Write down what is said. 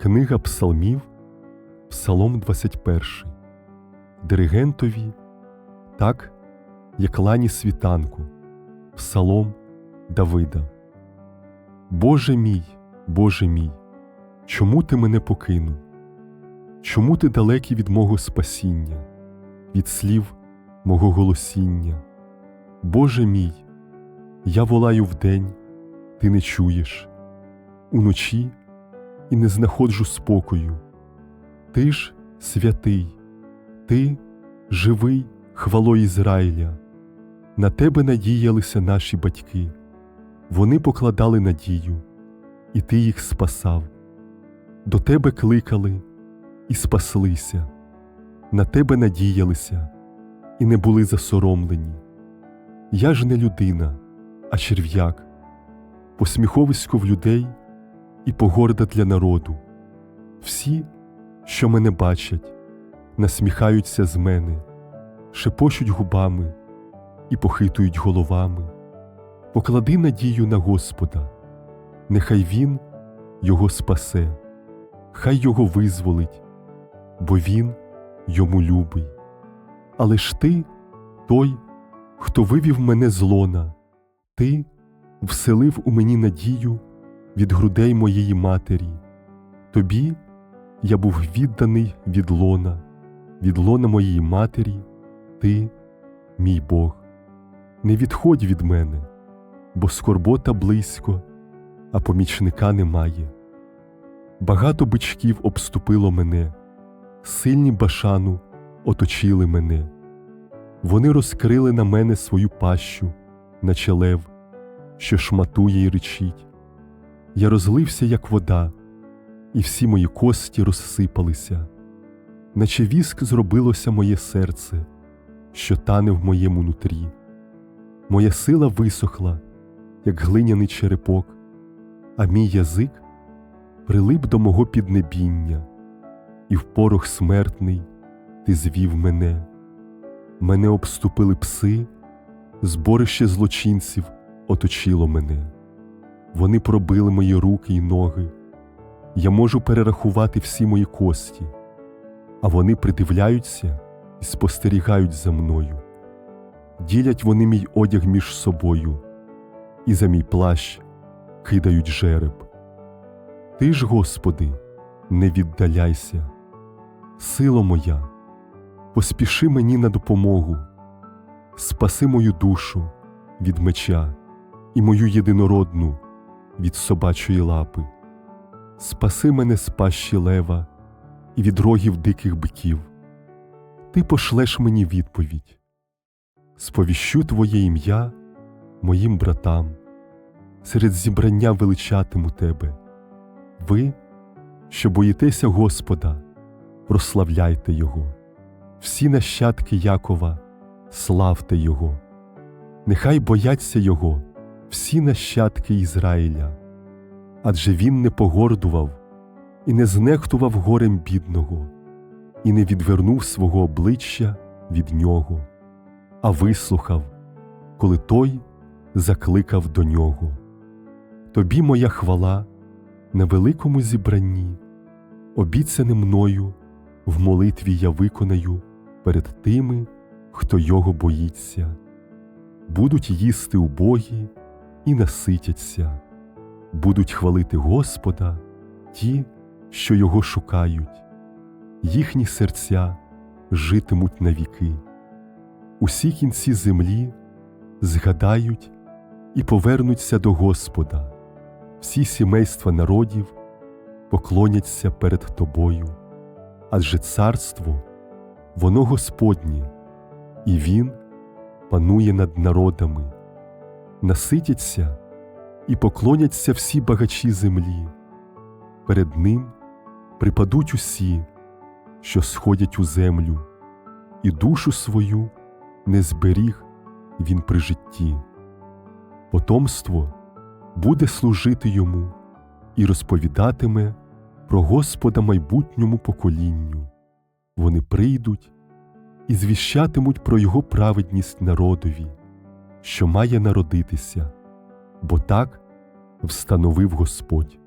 Книга Псалмів, Псалом 21. Диригентові, так, як лані світанку, Псалом Давида. Боже мій, Боже мій, чому ти мене покинув? Чому ти далекий від мого спасіння, від слів мого голосіння? Боже мій, я волаю вдень, ти не чуєш, уночі і не знаходжу спокою. Ти ж святий, ти живий хвалою Ізраїля. На тебе надіялися наші батьки, вони покладали надію, і ти їх спасав. До тебе кликали і спаслися, на тебе надіялися і не були засоромлені. Я ж не людина, а черв'як, посміховисько в людей і погорда для народу. Всі, що мене бачать, насміхаються з мене, шепочуть губами і похитують головами. Поклади надію на Господа, нехай Він його спасе, хай його визволить, бо Він йому любий. Але ж ти той, хто вивів мене з лона, ти вселив у мені надію від грудей моєї матері. Тобі я був відданий від лона, від лона моєї матері, ти, мій Бог. Не відходь від мене, бо скорбота близько, а помічника немає. Багато бичків обступило мене, сильні башану оточили мене. Вони розкрили на мене свою пащу, наче лев, що шматує й речить. Я розлився, як вода, і всі мої кості розсипалися, наче віск зробилося моє серце, що тане в моєму нутрі. Моя сила висохла, як глиняний черепок, а мій язик прилип до мого піднебіння, і в порох смертний ти звів мене. Мене обступили пси, зборище злочинців оточило мене. Вони пробили мої руки й ноги. Я можу перерахувати всі мої кості, а вони придивляються і спостерігають за мною. Ділять вони мій одяг між собою, і за мій плащ кидають жереб. Ти ж, Господи, не віддаляйся, сила моя, поспіши мені на допомогу, спаси мою душу від меча і мою єдинородну від собачої лапи, спаси мене з пащі лева і від рогів диких биків. Ти пошлеш мені відповідь, сповіщу Твоє ім'я моїм братам, серед зібрання величатиму Тебе. Ви, що боїтеся Господа, прославляйте Його, всі нащадки Якова, славте Його, нехай бояться Його всі нащадки Ізраїля, адже він не погордував і не знехтував горем бідного, і не відвернув свого обличчя від нього, а вислухав, коли той закликав до нього. Тобі моя хвала на великому зібранні, обіцяне мною в молитві я виконаю перед тими, хто його боїться, будуть їсти убогі і наситяться, будуть хвалити Господа ті, що його шукають, їхні серця житимуть навіки. Усі кінці землі згадають і повернуться до Господа, всі сімейства народів поклоняться перед тобою, адже царство, воно Господнє, і Він панує над народами наситяться і поклоняться всі багачі землі, перед ним припадуть усі, що сходять у землю, і душу свою не зберіг він при житті. Потомство буде служити йому і розповідатиме про Господа майбутньому поколінню. Вони прийдуть і звіщатимуть про Його праведність народові що має народитися, бо так встановив Господь.